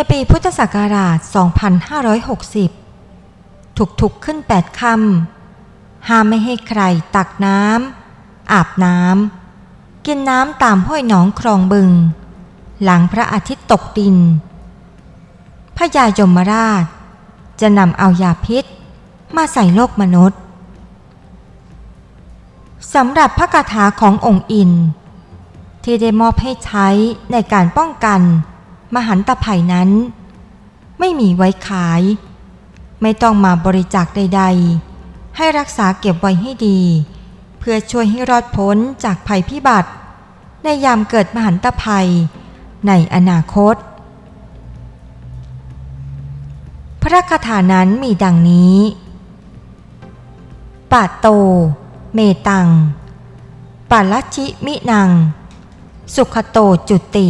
ในปีพุทธศักราช 2560ถูกๆขึ้นแปดคำห้ามไม่ให้ใครตักน้ำ อาบน้ำ กินน้ำตามห้วยหนองคลองบึง หลังพระอาทิตย์ตกดิน พระยายมราช จะนำเอายาพิษมาใส่โลกมนุษย์สำหรับพระคาถาขององค์อิน ที่ได้มอบให้ใช้ในการป้องกัน มหันตภัยนั้น ไม่มีไว้ขาย ไม่ต้องมาบริจาคใด ๆ ให้รักษาเก็บไว้ให้ดี เพื่อช่วยให้รอดพ้นจากภัยพิบัติ ในยามเกิดมหันตภัย ในอนาคต พระคาถานั้นมีดังนี้ปะโต เมตังปัลชิมินัง สุขโตจุติ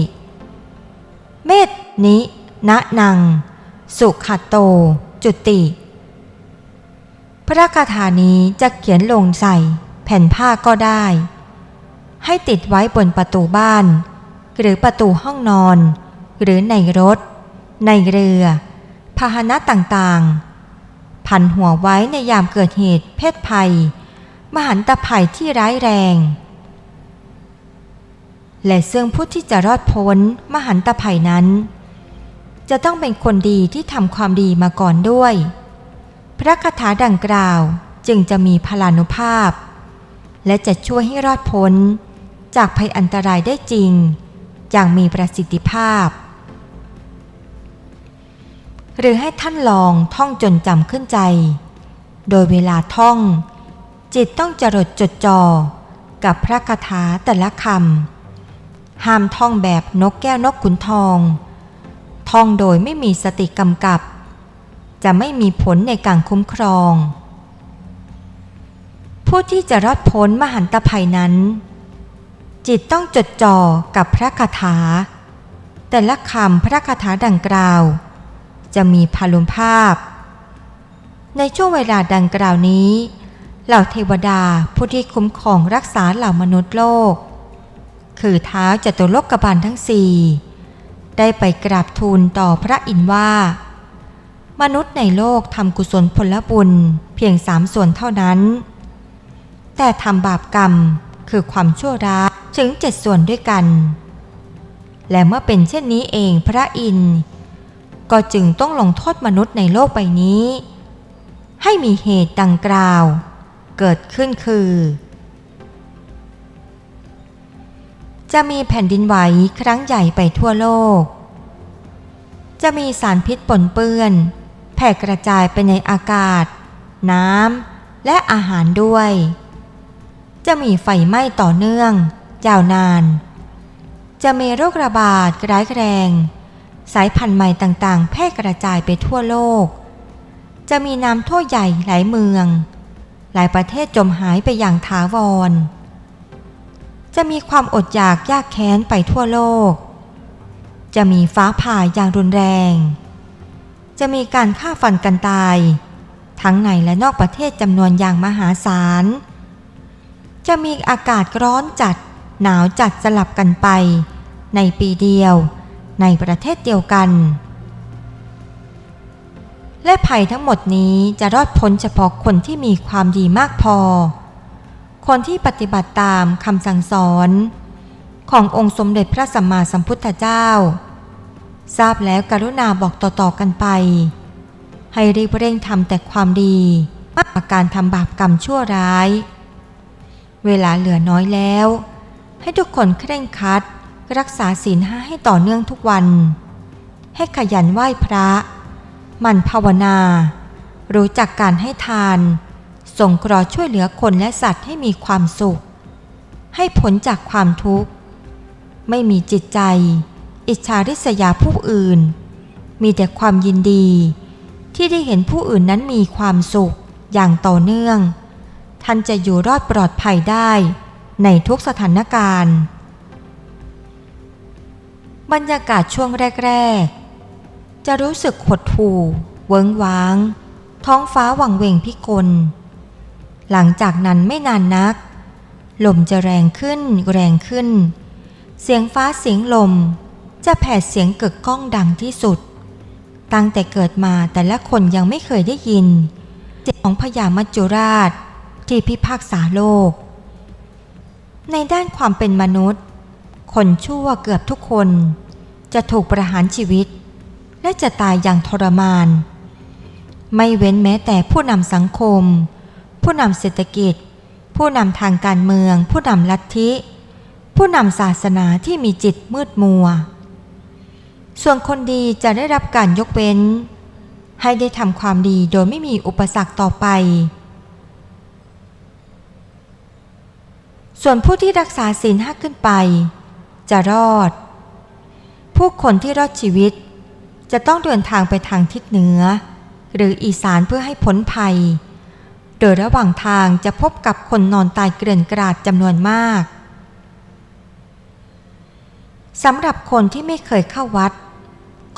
เมตนินะนัง สุขโต จุติ พระคาถานี้จะเขียนลงใส่แผ่นผ้าก็ได้ ให้ติดไว้บนประตูบ้าน หรือประตูห้องนอน หรือในรถ ในเรือ พาหนะต่างๆ พันหัวไว้ในยามเกิดเหตุเพศภัย มหันตภัยที่ร้ายแรง และซึ่งผู้ที่จะรอดพ้นมหันตภัยนั้น จะต้องเป็นคนดีที่ทำความดีมาก่อนด้วย พระคาถาดังกล่าวจึงจะมีพลานุภาพ และจะช่วยให้รอดพ้น จากภัยอันตรายได้จริง อย่างมีประสิทธิภาพ หรือให้ท่านลองท่องจนจำขึ้นใจ โดยเวลาท่อง จิตต้องจรดจดจ่อกับพระคาถาแต่ละคำ ห้ามท่องแบบนกแก้วนกขุนทอง ท่องโดยไม่มีสติกำกับ จะไม่มีผลในการคุ้มครอง ผู้ที่จะรอดพ้นมหันตภัยนั้น จิตต้องจดจ่อกับพระคาถา แต่ละคำพระคาถาดังกล่าว จะมีพาลุมภาพ ในช่วงเวลาดังกล่าวนี้เหล่าเทวดาผู้ที่คุ้มครองรักษาเหล่ามนุษย์โลก คือเท้าจตุโลกบาลทั้งสี่ได้ไปกราบทูลต่อพระอินทร์ว่า มนุษย์ในโลกทำกุศลผลบุญเพียงสามส่วนเท่านั้น แต่ทำบาปกรรมคือความชั่วร้ายถึงเจ็ดส่วนด้วยกัน และเมื่อเป็นเช่นนี้เองพระอินทร์ก็จึงต้องลงโทษมนุษย์ในโลกใบนี้ ให้มีเหตุดังกล่าว เกิดขึ้นคือ จะมีแผ่นดินไหวครั้งใหญ่ไปทั่วโลก จะมีสารพิษปนเปื้อน แผ่กระจายไปในอากาศ น้ำ และอาหารด้วย จะมีไฟไหม้ต่อเนื่อง ยาวนาน จะมีโรคระบาดร้ายแรง สายพันธุ์ใหม่ต่างๆ แพร่กระจายไปทั่วโลก จะมีน้ำท่วมใหญ่หลายเมือง หลายประเทศจมหายไปอย่างถาวร จะมีความอดอยากยากแค้นไปทั่วโลก จะมีฟ้าผ่าอย่างรุนแรง จะมีการฆ่าฟันกันตาย ทั้งในและนอกประเทศจำนวนอย่างมหาศาล จะมีอากาศร้อนจัดหนาวจัดสลับกันไป ในปีเดียว ในประเทศเดียวกัน และภัยทั้งหมดนี้จะรอดพ้นเฉพาะคนที่มีความดีมากพอ คนที่ปฏิบัติตามคำสั่งสอน ขององค์สมเด็จพระสัมมาสัมพุทธเจ้า ทราบแล้วกรุณาบอกต่อๆกันไป ให้รีบเร่งทำแต่ความดีมากกว่าการทำบาปกรรมชั่วร้าย เวลาเหลือน้อยแล้ว ให้ทุกคนเคร่งครัด รักษาศีลห้าให้ต่อเนื่องทุกวัน ให้ขยันไหว้พระ หมันภาวนา รู้จักการให้ทาน ส่งกรอช่วยเหลือคนและสัตว์ให้มีความสุข ให้ผลจากความทุกข์ ไม่มีจิตใจ อิจฉาริษยาผู้อื่น มีแต่ความยินดี ที่ได้เห็นผู้อื่นนั้นมีความสุขอย่างต่อเนื่อง ท่านจะอยู่รอดปลอดภัยได้ในทุกสถานการณ์ บรรยากาศช่วงแรก ๆ จะรู้สึกหดหู่ เวิงว้าง ท้องฟ้าหวังเวงพิกล หลังจากนั้นไม่นานนัก ลมจะแรงขึ้นแรงขึ้น เสียงฟ้าเสียงลม จะแผดเสียงกึกก้องดังที่สุด ตั้งแต่เกิดมาแต่ละคนยังไม่เคยได้ยิน เสียงของพญามัจจุราชที่พิพากษาโลก ในด้านความเป็นมนุษย์ คนชั่วเกือบทุกคน จะถูกประหารชีวิต และจะตายอย่างทรมาน ไม่เว้นแม้แต่ผู้นำสังคม ผู้นำเศรษฐกิจ ผู้นำทางการเมือง ผู้นำลัทธิ ผู้นำศาสนาที่มีจิตมืดมัว ส่วนคนดีจะได้รับการยกเว้น ให้ได้ทำความดีโดยไม่มีอุปสรรคต่อไป ส่วนผู้ที่รักษาศีลห้าขึ้นไป จะรอด ผู้คนที่รอดชีวิต จะต้องเดินทางไปทางทิศเหนือ หรืออีสานเพื่อให้พ้นภัย โดยระหว่างทางจะพบกับคนนอนตายเกลื่อนกราดจำนวนมากสำหรับคนที่ไม่เคยเข้าวัด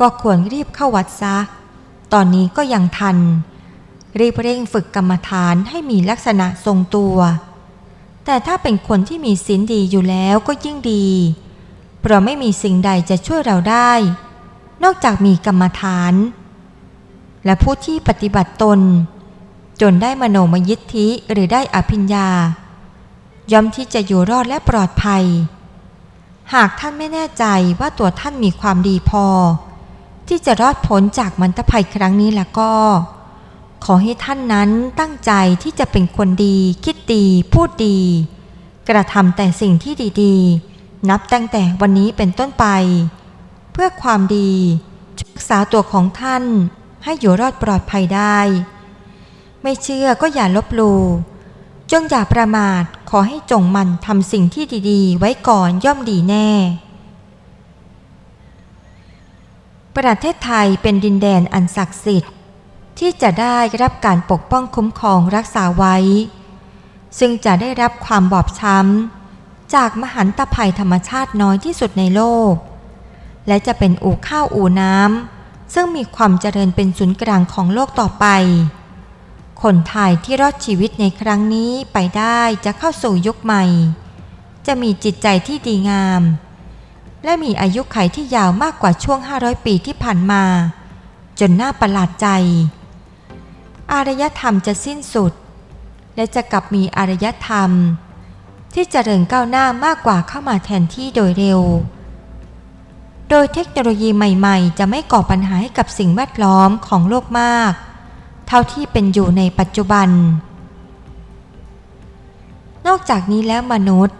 ก็ควรรีบเข้าวัดซะ ตอนนี้ก็ยังทัน รีบเร่งฝึกกรรมฐานให้มีลักษณะทรงตัว แต่ถ้าเป็นคนที่มีศีลดีอยู่แล้วก็ยิ่งดี เพราะไม่มีสิ่งใดจะช่วยเราได้ นอกจากมีกรรมฐาน และผู้ที่ปฏิบัติตน จนได้มโนมยิทธิหรือได้อภิญญา ย่อมที่จะอยู่รอดและปลอดภัย หากท่านไม่แน่ใจว่าตัวท่านมีความดีพอ ที่จะรอดพ้นจากมันตภัยครั้งนี้แล้วก็ ขอให้ท่านนั้นตั้งใจที่จะเป็นคนดี คิดดี พูดดี กระทำแต่สิ่งที่ดีๆ นับตั้งแต่วันนี้เป็นต้นไป เพื่อความดีรักษาตัวของท่านให้อยู่รอดปลอดภัยได้ ไม่เชื่อก็อย่าลบหลู่จงอย่าประมาทขอให้จงมันทำสิ่งที่ดีๆ ไว้ก่อนย่อมดีแน่ ประเทศไทยเป็นดินแดนอันศักดิ์สิทธิ์ ที่จะได้รับการปกป้องคุ้มครองรักษาไว้ ซึ่งจะได้รับความบอบช้ำ จากมหันตภัยธรรมชาติน้อยที่สุดในโลก และจะเป็นอู่ข้าวอู่น้ำซึ่งมีความเจริญเป็นศูนย์กลางของโลกต่อไป คนไทยที่รอดชีวิตในครั้งนี้ไปได้จะเข้าสู่ยุคใหม่ จะมีจิตใจที่ดีงาม และมีอายุขัยที่ยาวมากกว่าช่วง 500 ปีที่ผ่านมา จนน่าประหลาดใจ อารยธรรมจะสิ้นสุด และจะกลับมีอารยธรรม ที่เจริญก้าวหน้ามากกว่าเข้ามาแทนที่โดยเร็ว โดยเทคโนโลยีใหม่ ๆ จะไม่ก่อปัญหาให้กับสิ่งแวดล้อมของโลกมาก เท่าที่เป็นอยู่ในปัจจุบัน นอกจากนี้แล้วมนุษย์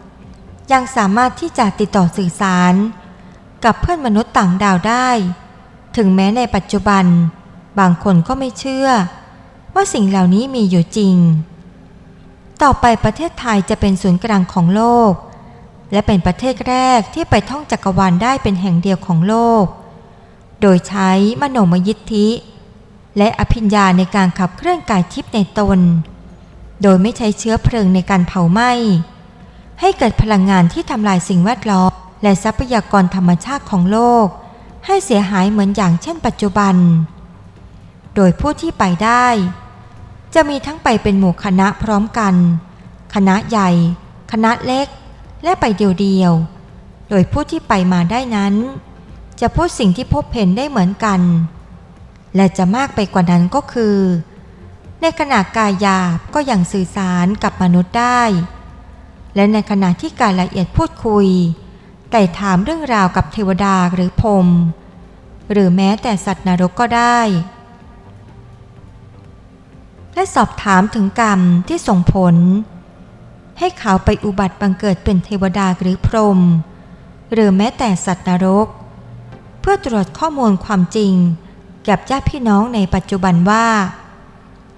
ยังสามารถที่จะติดต่อสื่อสาร กับเพื่อนมนุษย์ต่างดาวได้ ถึงแม้ในปัจจุบัน บางคนก็ไม่เชื่อ ว่าสิ่งเหล่านี้มีอยู่จริง ต่อไปประเทศไทยจะเป็นศูนย์กลางของโลก และเป็นประเทศแรกที่ไปท่องจักรวาลได้เป็นแห่งเดียวของโลก โดยใช้มโนมยิทธิ และอภิญญาในการขับเคลื่อนกายทิพย์ในตน โดยไม่ใช้เชื้อเพลิงในการเผาไหม้ ให้เกิดพลังงานที่ทำลายสิ่งแวดล้อม และทรัพยากรธรรมชาติของโลก ให้เสียหายเหมือนอย่างเช่นปัจจุบัน โดยผู้ที่ไปได้ จะมีทั้งไปเป็นหมู่คณะพร้อมกัน คณะใหญ่ คณะเล็ก และไปเดียวๆ โดยผู้ที่ไปมาได้นั้น จะพูดสิ่งที่พบเห็นได้เหมือนกัน และจะมากไปกว่านั้นก็คือ ในขณะกายหยาบก็ยังสื่อสารกับมนุษย์ได้ และในขณะที่การละเอียดพูดคุย แต่ถามเรื่องราวกับเทวดาหรือพรมหรือแม้แต่สัตว์นรกก็ได้ และสอบถามถึงกรรมที่ส่งผล ให้เขาไปอุบัติบังเกิดเป็นเทวดาหรือพรหมหรือแม้แต่สัตว์นรก เพื่อตรวจข้อมูลความจริง กับญาติพี่น้องในปัจจุบันว่า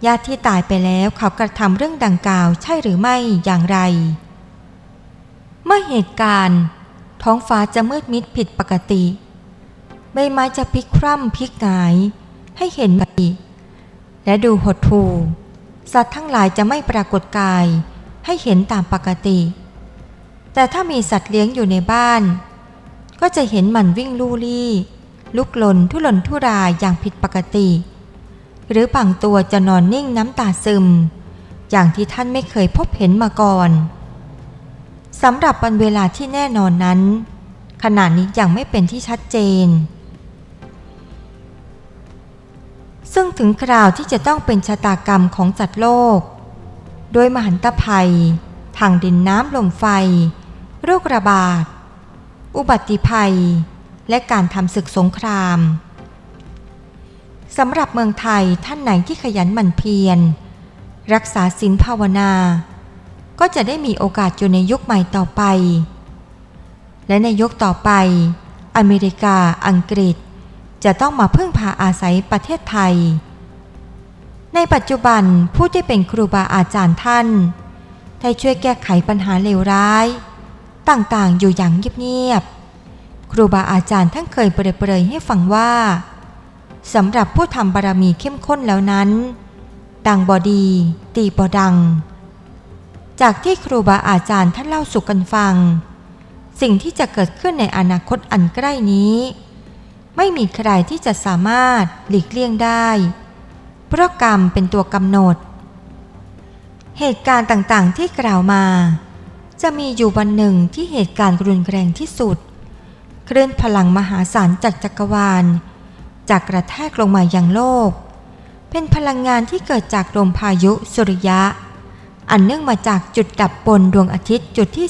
ญาติที่ตายไปแล้วเขากระทำเรื่องดังกล่าวใช่หรือไม่อย่างไร เมื่อเหตุการณ์ ท้องฟ้าจะมืดมิดผิดปกติ ใบไม้จะพลิกคว่ำพลิกหงาย ให้เห็นใบและดูหดหู่สัตว์ทั้งหลายจะไม่ปรากฏกายให้เห็นตามปกติ แต่ถ้ามีสัตว์เลี้ยงอยู่ในบ้าน ก็จะเห็นมันวิ่งลู่ลี่ ลุกลนทุรนทุรายอย่างผิดปกติ หรือบางตัวจะนอนนิ่งน้ำตาซึม อย่างที่ท่านไม่เคยพบเห็นมาก่อนสำหรับวันเวลาที่แน่นอนนั้น ขณะนี้ยังไม่เป็นที่ชัดเจน ซึ่งถึงคราวที่จะต้องเป็นชะตากรรมของจัดโลก โดยมหันตภัย ทางดินน้ำลมไฟ โรคระบาด อุบัติภัย และการทำศึกสงครามสำหรับเมืองไทยท่านไหนที่ขยันหมั่นเพียร รักษาศีลภาวนา ก็จะได้มีโอกาสอยู่ในยุคใหม่ต่อไป และในยุคต่อไป อเมริกาอังกฤษ จะต้องมาพึ่งพาอาศัยประเทศไทย ในปัจจุบันผู้ที่เป็นครูบาอาจารย์ท่านได้ช่วยแก้ไขปัญหาเลวร้าย ต่างๆอยู่อย่างเงียบๆ ครูบาอาจารย์ท่านเคยเปรยๆให้ฟังว่าสำหรับผู้ทำบารมีเข้มข้นแล้วนั้น ดังบอดี ตีบอดัง จากที่ครูบาอาจารย์ท่านเล่าสู่กันฟัง สิ่งที่จะเกิดขึ้นในอนาคตอันใกล้นี้ ไม่มีใครที่จะสามารถหลีกเลี่ยงได้ เพราะกรรมเป็นตัวกำหนด เหตุการณ์ต่างๆที่กล่าวมา จะมีอยู่วันหนึ่งที่เหตุการณ์รุนแรงที่สุด คลื่นพลังมหาศาลจากจักรวาล จากกระแทกลงมายังโลก เป็นพลังงานที่เกิดจากลมพายุสุริยะ อันเนื่องมาจากจุดดับบนดวงอาทิตย์จุดที่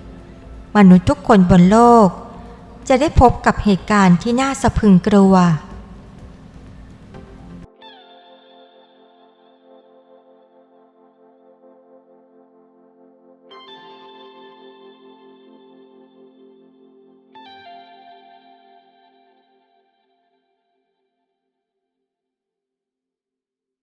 11 มนุษย์ทุกคนบนโลก จะได้พบกับเหตุการณ์ที่น่าสะพึงกลัว